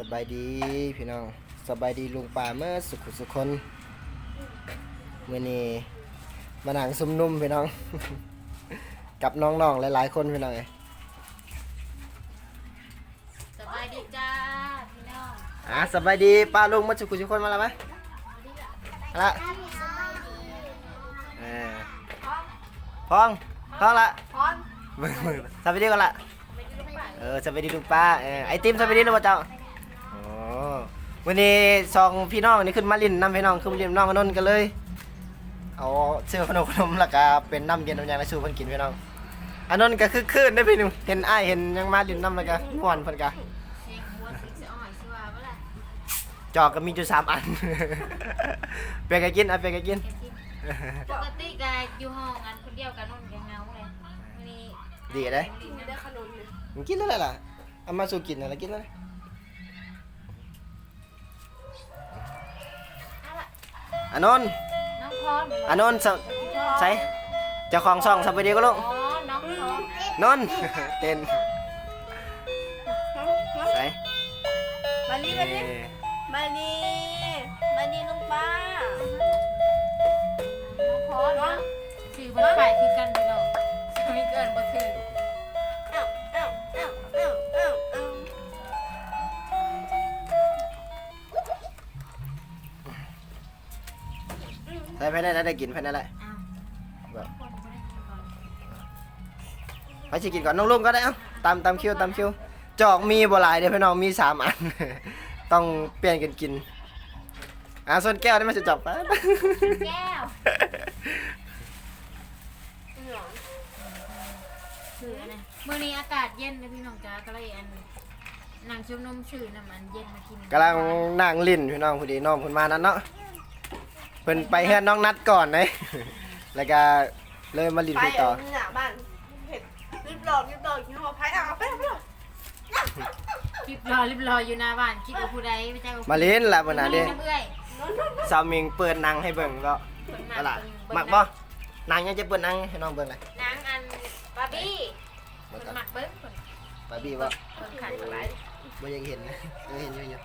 สบายดีพี่น้องสบายดีลุงป่าเมื่อสุขสุขคนเมื่อนี้มาหนังซุ่มนุ่มพี่น้อง กับน้องๆหลายๆคนพี่น้องเอ้ยสบายดีจ้าพี่น้องอะสบายดีป้าลุงมาสุขสุขคนมาแล้วไหมมาละเออพองพองละพร้อมมึงมึงสบายดีก่อนละไปดูลูกป่าเออสวัสดีลุงป้าเออไอติมสวัสดีลุงป้าเจ้าโอ้ วันนี้สองพี่น้องนี่ขึ้นมาลินน้ำพี่น้องขึ้นมาลินน้องอนนท์กันเลย เอาเสื้อขนมขนมแล้วก็เป็นน้ำเย็นน้ำยางและชูเพิ่นกินพี่น้องอันนั้นก็คือคืนได้อพี่หนุ่มเห็นอ้ายเห็นยังมาลินน้ำแล้วก็ม่วนเพิ่นก็เสียงหัวสิเสียอ่อยสิว่าเมื่อไหร่จอกก็มีอยู่สามอันเปียกกินเอาเปียกกินปกติก็อยู่ห้องกันคนเดียวกันนู่นยังเงาเลยวันนี้ดีเลยมีได้ขนมเลยมึงกินแล้วล่ะเอามาสู่กินอะไรกินแล้ว อันนนท์น้องพรอันนนท์สใส่เจ้าของช่องสวัสดีก็ลูกอ๋อน้องพรนนท์ เต้นใส่มานี่มานี่มานี่มานี่ลุงป้าน้องพรเนาะชื่อบ่ได้ไปคือกัน ไปได้แล้วได้กินไปได้แล้วอ้าวแบบคนบ่ได้กินก่อนไปสิกินก่อนน้องลุงก็ได้เอ้าตามตามคิวตามคิวจอกมีบ่หลายเด้อพี่น้องมีสามอัน ต้องเปลี่ยนกันกินอะส่วนแก้วนี่มันจะจับไปแก้วชื่ออันนั้นมื้อนี้อากาศเย็นนะพี่น้องจ้าก็เลยอันนางชุบนมชื่อน้ำมันเย็นมากินกำลังนั่งลิ้นพี่น้องพอดีน้องเพิ่นมานั้นเนาะ เพิ่นไปเฮือนน้องนัดก่อนเลยแล้วก็เลยมาลินไปพี่ต่เอาอหน้าบ้านเผ็ดรีบหลอกรีบหลอกยี่ห้อไผ่เอาไปเอาไปเอาคลิปรอรีบรออยู่หน้าบ้านคิดว่าผู้ใดไม่ใช่ว่ามาลินล่ะบ่น่ะเด้ำเอื้อยสาวมิงเปิดหนังให้เบิ่งก็เอาล่ะมักบ่หนังยังจะเปิดหนังให้น้องเบิ่งเลยนางอันบาร์บี้บ่คนตัดหมักเบิ้งคนบาร์บี้บ่คนขันอะไรบ่ยังเห็นนะยังเห็นอยู่อยู่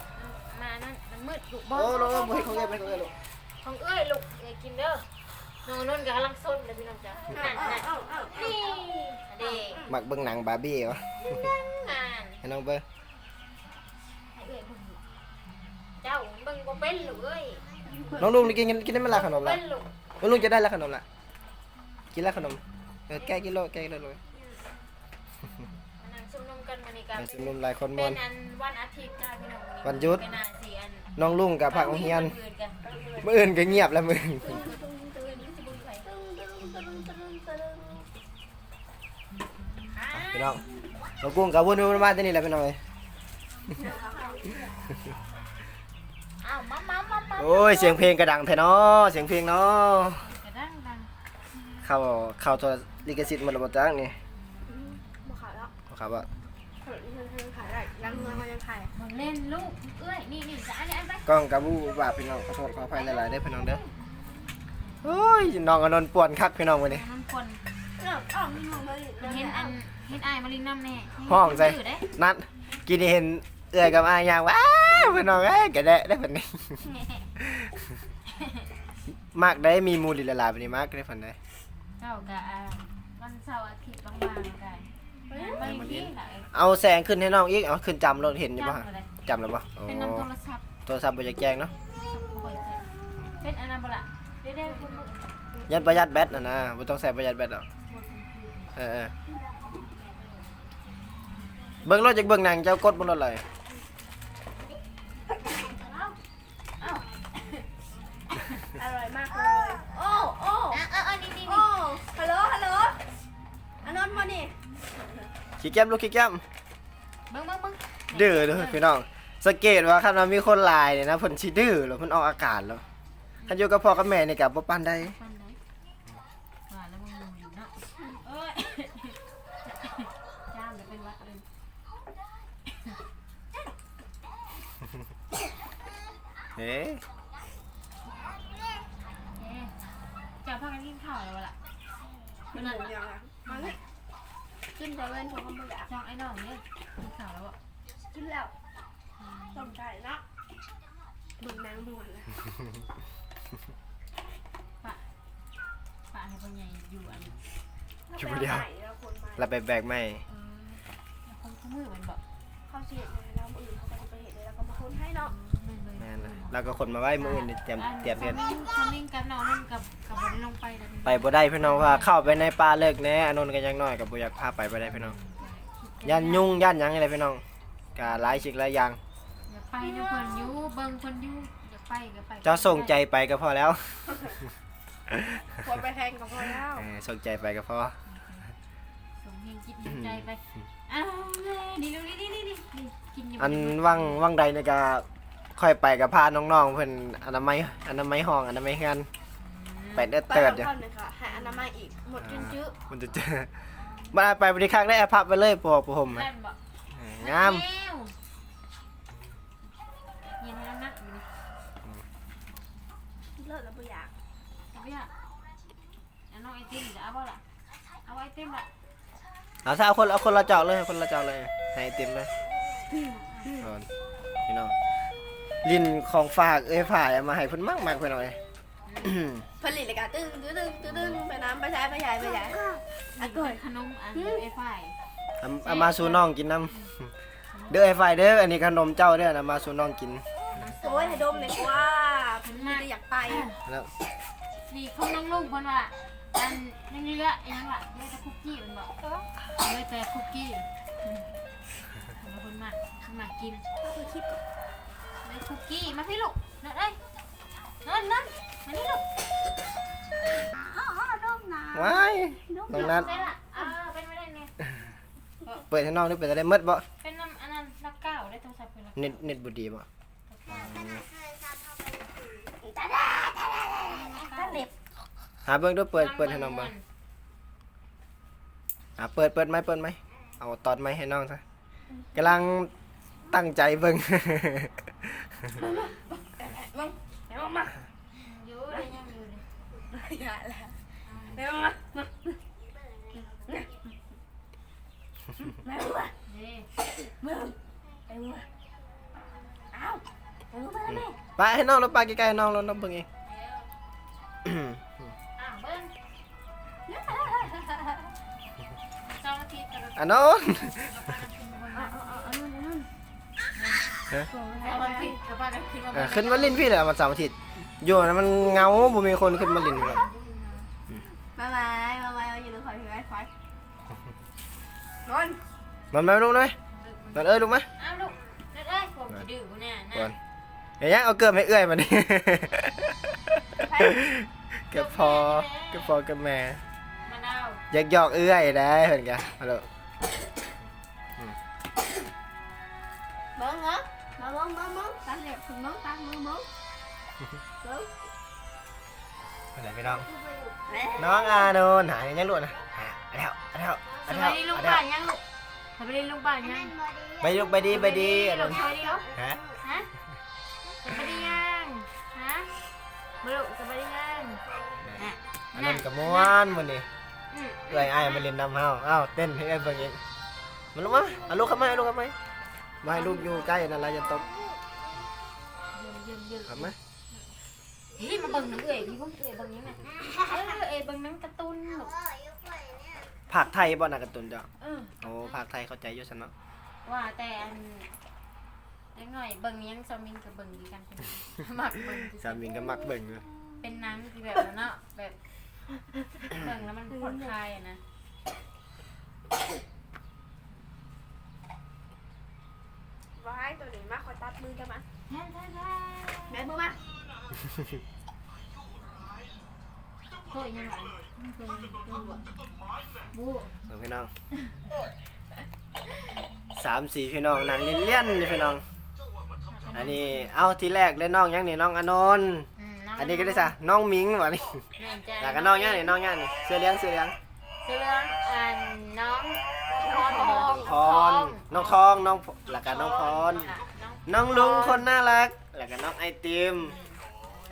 มานั่นมันมืดลูกบอโอ้โหบ่ให้เขาเก็บไปเขาเก็บลูก ของเอ้ยลูกอย่ากินเด้อน้องนุ่นกำลังซนเลยพี่น้องจ้านั่นนั่นเอาเอานี่เด็กมักเบิ่งหนังบาร์บี้วะงานให้น้องเบิ่งให้เอ้ยเบิ่งเจ้าเบิ่งบ่เป็นลูกเอ้ยน้องลุงนี่กินกินได้ไหมั้ล่ะขนมเป็ล่ะนลูกน้องลุงจะได้ล้วขนมล่ะกินล้วขนมเออแก้กินโลแก้กินโลเลยมานั่งชุมนุมกันมาในการมาชุมนุมหลายคนมเป็วนน อันวันอาทิตย์นะพี่น้องวันหยุด เป็นอาสีอัน น้องลุงกับภาคโรงเรียนอื่นกันมื้ออื่นก็เงียบแล้วมื้อพี่น้องเรากุ้งกับวนวนมาที่นี่แหละพี่น้องเอ้ยอ้าวมามามามาโอ้ยเสียงเพลงกระดังแท้เนาะเสียงเพลงเนาะกระดังดังเข้าเข้าตัวลิขสิทธิ์หมันระบบจังนี่มาขายแล้ว ครับว่าขายได้ยังเงินมันยังขายมึงเล่นลูกเอ้ยนี่นี่จะอันนี้อันไปกล้องกับบูบาปพี่น้องขอโทษขออภัยหลายๆเด้อพี่น้องเด้อโอ้ยน้องอนนท์ป่วนคักพี่น้องวันนี้น้ำคนเอ้าเอ้ามีห้องมาดิเห็นอันเห็นไอ้ายมาลินน้ำแน่ห้องใจชื่อได้นัดกินนี่เห็นเอื้อยกับอายอย่างว้าวพี่น้องเอ้ยกระแดะได้ฝันนี้ มากได้มีมูลหลายๆแบบนี้มากได้ฝันได้เจ้ากะอ่าวันเสาร์อาทิตย์บางๆกัน ไปที่ไหนเอาแสงขึ้นให้น้องอีกเอาขึ้นจำรถเห็นอยู่จัป่ะบเลยจำแล้วป่ะอ๋อเป็นน้ำโทรศัพท์โทรศัพท์บ่จะแจ้งเนาะเป็นอันนั้นบ่ละได้ได้คุณลูกยันประหยัดแบตน่ะนะบ่ต้องใส่ประหยัดแบตหรอกเออเออเบิ่งรถจากเบิ่งหนังเจ้ากดบนรถเลย ขี้แก้มลูกขี้แก้มเบิ่งเบิ่งเบิ่งดื้อเด้อพี่น้องสังเกตว่าคันว่ามีคนหลายเนี่ยนะเพิ่นสิดื้อแล้วเพิ่นออกอากาศแล้วคันอยู่กับพ่อกับแม่นี่ก็บ่ปานใดฟันไหนว่าแล้วมึงอยู่เนาะเอ้ยจ้ามเดี๋ยวเป็นวัดเลยเฮ้เอ๊ะจะพากันกินข้าวแล้วล่ะมันหมูยังอะมานี่ ขึ้นเซเว่นเขาก็ไม่อยากจองไอ้น้องเนี่ยกินข้าวแล้วอะกินแล้วต้มเบิ่งนางบ่นแล้วปะปะให้พ่อใหญ่อยู่อันอยู่คนเดียวแล้วคนมาเราไปแบกไม่เออแล้วคนเขามือมันบอก เขาเสียเลย แม่นนะเราก็คนมาไว้มืออื่นนี่เตรียมเตรียมเพื่อนทำนิ่งกับน้องนั่นกับกับวันลงไปแล้วไปบ่ได้พี่น้องว่าเข้าไปในป่าเลิกแน่อนนท์ก็ยังน้อยกับบ่อยากพาไปบ่ได้พี่น้องย่านยุ่งย่านหยังอะไรพี่น้องกะหลายสิ่งหลายอย่าง อย่าไปนะเพิ่นอยู่เบิ่งเพิ่นอยู่อย่าไปก็ไปเจ้าส่งใจไปก็พอแล้วคนไปแทงกับพอแล้วเออส่งใจไปก็พอส่งเฮงจิตเฮงใจไปอ้าวเลยนี่ดูนี่นี่นี่นี่กินอยู่อันว่างว่างใดนี่ก็ ค่อยไปกับพาน้องๆเพิ่นอนามัยอนามัยห้องอนามัยงานไปเด้อไปเติกัดบอยู่ท่านเลยค่ะหาอนามัยอีก หมดจนจื้อมันจะเจอมาไปบริครั้งได้แอร์พับไปเลยปอกผมแม่นบอกงามแวเย็นแล้วนะอยู่นี่เลิกแล้วไม่อยากเอาไปอะเอาน้องไอติมจะเอาบ่ล่ะเอาไอติมล่ะเอาถ้าเอาคนเอาคนละเจอกเลยคนละเจอกเลยให้ไอติมเลยเอาพี่น้อง ลินของฝากเอ้ยผ่ายเอามาให้เพิ่นมากมากๆเพิ่นเอาเลยผลิตรายการตึ้งตึ้งตึ้งตึ้งตึ้งไปน้ำไปใช้ไปใหญ่ไปใหญ่อันเกิดขนมอันไอไฟเอาเอามาสู่น้องกินน้ำเด้อไอ้ฝ่ายเด้ออันนี้ขนมเจ้าเด้อนะมาสู่น้องกินโอ้ยให้ดมเลยว่าผมไม่ได้อยากไปแล้วนี่เขาน้องลุงคนว่าอันยังเหลืออีกยังล่ะเหลือแต่คุกกี้มันบอกเหลือแต่คุกกี้อืมเอาคนมามากินไปคิดก่อน เลยคุกกี้มาพี่ลูกนั่นเอ้ยนั่นนั่นมานี่ลูกอ๋อดมนะว้ายน้องนัดได้ละอ่าเป็นไม่ได้เนี่ยเปิดให้น้องด้วยเปิดจะได้หมดบ่เป็นน้ำอันนั้นรักเก้าได้โทรศัพท์เป็นรักเน็ตเน็ตบ่ดีบ่ถ้าเล็บหาเบิ่งด้วยเปิดเปิดให้น้องเบิ่งอะเปิดเปิดไหมเปิดไหมเอาตอดไม้ให้น้องซะกำลังตั้งใจเบิ่ง มึงเดี๋ยวมาอยู่ได้ยังอยู่เลยอย่าแล้วเดี๋ยวมาแม่มาเด้มึงไปมึงเอ้าไปมึงมาแล้วไปให้น้องแล้วไปใกล้ๆให้น้องแล้วน้องเบิ่งเองอะเบิ้ง สองอาทิตย์กับอันน้องเอาวันผิดกับป้ากันคิดว่าเออขึ้นมาลินพี่เลยมันเสาร์อาทิตย์อยู่นะมันเหงาบ่มีคนขึ้นมาลินเลยมาไม้มาไม้เอาอยู่หรือคอยถือไอ้ควายนอนมันมาลูกหน่อยนอนเอ้ยลูกไหมอ้าวลูกนั่นเอ้ยผมจะดื้อกูเนี่ยก่อนะนเฮ้ยเอาเกิดไม่เอื้อยมานี่เก็บพอเก็บพอกับแม่มะนาวอยากหยอกเอื้อยได้เห็นกันฮัลโหลมองเหรอ มองมองมองตาเหล็บถึงมองตามือมองมองอะไรพี่น้องแม่น้องอาโนนหายยังหลุดนะหาอันเท่าอันเท่าสอันวัเท่าสดีลุงอันป่าเท่านยังลูกสวัสดีลุงป่านยังไปลูกไปดีไปดีอันลูนั้นกสวัสดีลูกฮะฮะสวัสดียังฮะมาลูกสวัสดียังอะอันนั้นกับม้วนมันนี่อืมเอื้อยอ้ายมาเล่นน้ำเฮาอ้าวเต้นให้เอื้อยเบิ่งเองมันลูกมาเอาลูกเข้ามาเอาลูกเข้ามา มาให้ลูกอยู่ใกล้นั่นละอย่าตบเยี่ยมเยี่ยมเข้ามาเฮ้ยมาเบิ่งหนังเอ๋ยพี่พุ่งเอ๋ยเบิ่งยังไงเออเอ๋ยเบิ่งหนังการ์ตูนลูกภาคไทยบ่น่ะการ์ตูนเจ้าเออโอ้ภาคไทยเข้าใจอยู่ซั่นเนาะว่าแต่อันไอ้หน่อยเบิ่งยังซามินกับเบิ่งดีกันหมักเบิ่งสามีก็มักเบิ่งอยู่เป็นหนังที่แบบนั้นเนาะแบบเบิ่งแล้วมันผ่อนคลายอะนะ ว้ายตัวนี้มาคอยตัดมือกันมาแท้แท้แท้แม่มือมาโทษยังไงเป็นเป็นบวบูสองพี่น้องสามสี่พี่น้องนางเลี้ยนๆนี่พี่น้อง อันนี้เอาทีแรกเลยน้องยังนี่น้องอนนท์มอันนี้ก็ได้ซะน้องมิงวะนี่แม่นจ้ะแล้วก็น้องยังนี่น้องยังนี่เสื้อเหลี้ยงเสื้อเหลี้ยงเสื้อเหลืองอันน้อง น้องทองพรน้องทองน้องแล้วก็น้องพรค่ะน้องน้องลุงคนน่ารักแล้วก็น้องไอติม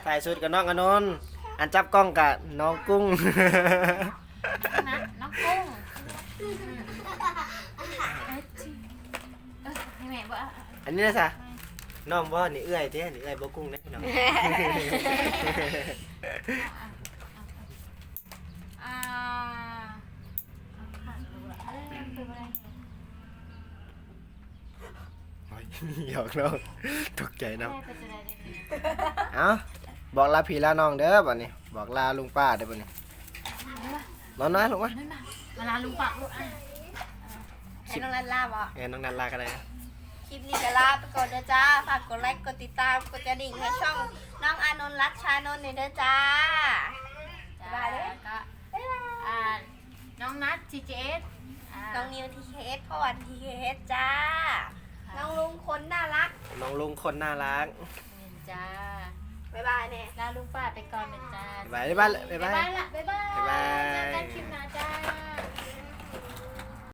ถ่ายสุดกับน้องอนนท์อันจับกล้องกับน้องกุ้งนะน้องกุ้งอืมเออให้แม่บ่อันนี้นะซะน้องบ่นี่เอื้อยเด้นี่เอื้อยบ่กุ้งเด้พี่น้อง อ่าเอาผ่านดูละเอ้ยเป็นอะไรเนี่ย โอ้ย หยอกน้องตกใจน้ำแม่เป็นอะไรเนี่ยเอ้าบอกลาพี่ลาน้องเด้อบัดนี้ บอกลาลุงป้าเด้อบัดนี้นอนน้อยลงมาไม่มาเวลาลุงปากลูกอะให้น้องลันลาบอกเอ้ยน้องนันลากันเลยคลิปนี้ก็ลาไปก่อนเด้อจ้า ฝากกดไลค์ กดติดตาม กดกระดิ่งให้ช่องน้องอานนท์รัชชานนท์หน่อยเด้อจ้าจ้าบ๊ายบายเด้อแล้วก็อ่าน้องนัททีเจสน้องนิวทีเคสพ่อวันทีเคสจ้า น้องลุงคนน่ารักน้องลุงคนน่ารักจ้าบ๊ายบายเนี่ยลาลุงป้าไปก่อนนะจ้าบ๊ายบายบ๊ายบายบ๊ายบายละบ๊ายบายบ๊ายบาย เจอกันคลิปหน้าจ้า